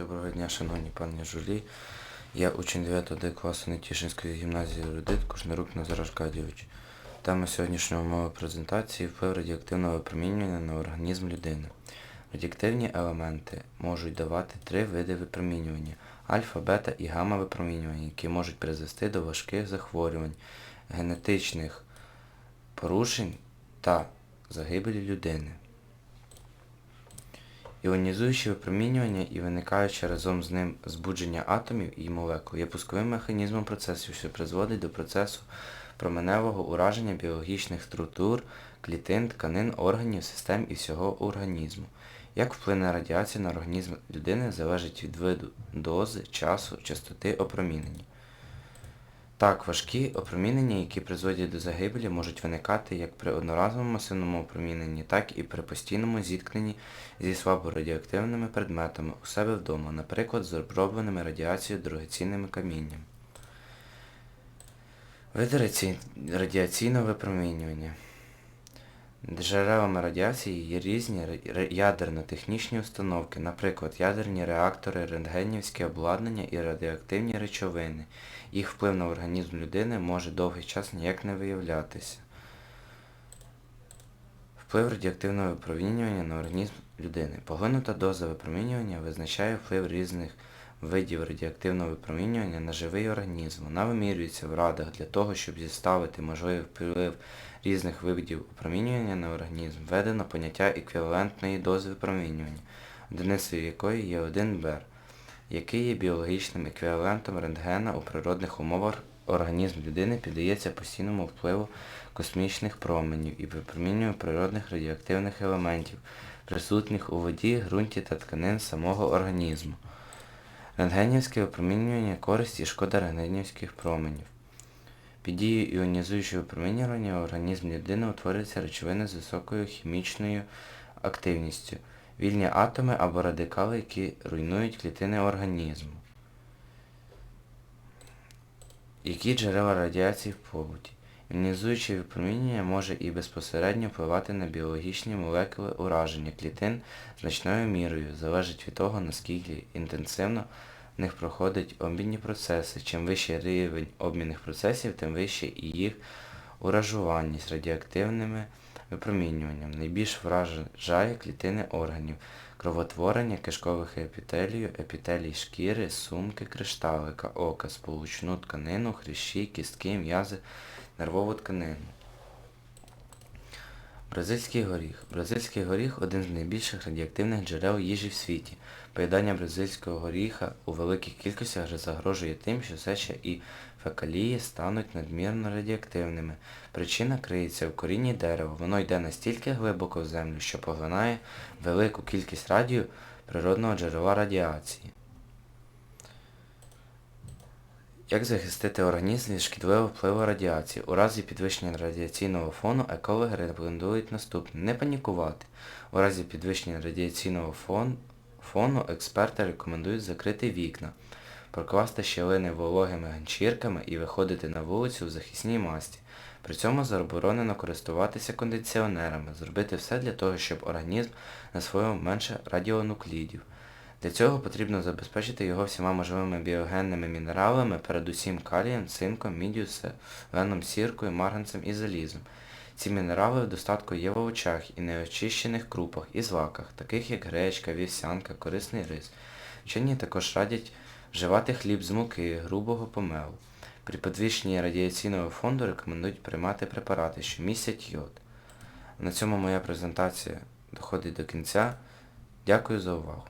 Доброго дня, шановні пані журі. Я учень 9 Д класу Нетішинської гімназії Рудит Кушнирук Назар Аркадійович. Тема сьогоднішньої мови презентації вплив радіоактивного випромінювання на організм людини. Радіоактивні елементи можуть давати три види випромінювання альфа, бета і гамма випромінювання, які можуть призвести до важких захворювань, генетичних порушень та загибелі людини. Іонізуюче випромінювання і виникаюче разом з ним збудження атомів і молекул є пусковим механізмом процесів, що призводить до процесу променевого ураження біологічних структур, клітин, тканин, органів, систем і всього організму. Як вплине радіація на організм людини залежить від виду, дози, часу, частоти опромінення. Так, важкі опромінення, які призводять до загибелі, можуть виникати як при одноразовому масивному опроміненні, так і при постійному зіткненні зі слаборадіоактивними предметами у себе вдома, наприклад, з обробленими радіацією дорогоцінними камінням. Види радіаційного випромінювання. Джерелами радіації є різні ядерно-технічні установки, наприклад, ядерні реактори, рентгенівське обладнання і радіоактивні речовини. Їх вплив на організм людини може довгий час ніяк не виявлятися. Вплив радіоактивного випромінювання на організм людини. Поглинута доза випромінювання визначає вплив різних видів радіоактивного випромінювання на живий організм. Вона вимірюється в радах для того, щоб зіставити можливий вплив різних видів випромінювання на організм. Введено поняття еквівалентної дози випромінювання, одиницею якої є 1 бер, який є біологічним еквівалентом рентгена у природних умовах. Організм людини піддається постійному впливу космічних променів і випромінюванню природних радіоактивних елементів, присутніх у воді, ґрунті та тканин самого організму. Рентгенівське випромінювання користь і шкода рентгенівських променів. Під дією іонізуючого випромінювання в організмі людини утворюються речовини з високою хімічною активністю, вільні атоми або радикали, які руйнують клітини організму. Які джерела радіації в побуті? Іонізуюче випромінювання може і безпосередньо впливати на біологічні молекули ураження клітин значною мірою, залежить від того, наскільки інтенсивно в них проходять обмінні процеси. Чим вищий рівень обмінних процесів, тим вище і їх уражуваність радіоактивними випромінюванням. Найбільш вражає клітини органів, кровотворення кишкових епітелію, епітелій шкіри, сумки, кришталика, ока, сполучну тканину, хрящі, кістки, м'язи, нервову тканину. Бразильський горіх. Бразильський горіх один з найбільших радіоактивних джерел їжі в світі. Поїдання бразильського горіха у великих кількостях вже загрожує тим, що сеча і фекалії стануть надмірно радіоактивними. Причина криється в корінні дерева. Воно йде настільки глибоко в землю, що поглинає велику кількість радію природного джерела радіації. Як захистити організм від шкідливого впливу радіації? У разі підвищення радіаційного фону екологи рекомендують наступне. Не панікувати. У разі підвищення радіаційного фон, фону експерти рекомендують закрити вікна, прокласти щілини вологими ганчірками і виходити на вулицю в захисній масці. При цьому заборонено користуватися кондиціонерами, зробити все для того, щоб організм засвоїв менше радіонуклідів. Для цього потрібно забезпечити його всіма можливими біогенними мінералами, передусім калієм, цинком, міддю, селеном, сіркою, марганцем і залізом. Ці мінерали в достатку є в овочах і неочищених крупах і злаках, таких як гречка, вівсянка, корисний рис. Вчені також радять вживати хліб з муки, грубого помелу. При підвищенні радіаційного фонду рекомендують приймати препарати, що містять йод. На цьому моя презентація доходить до кінця. Дякую за увагу.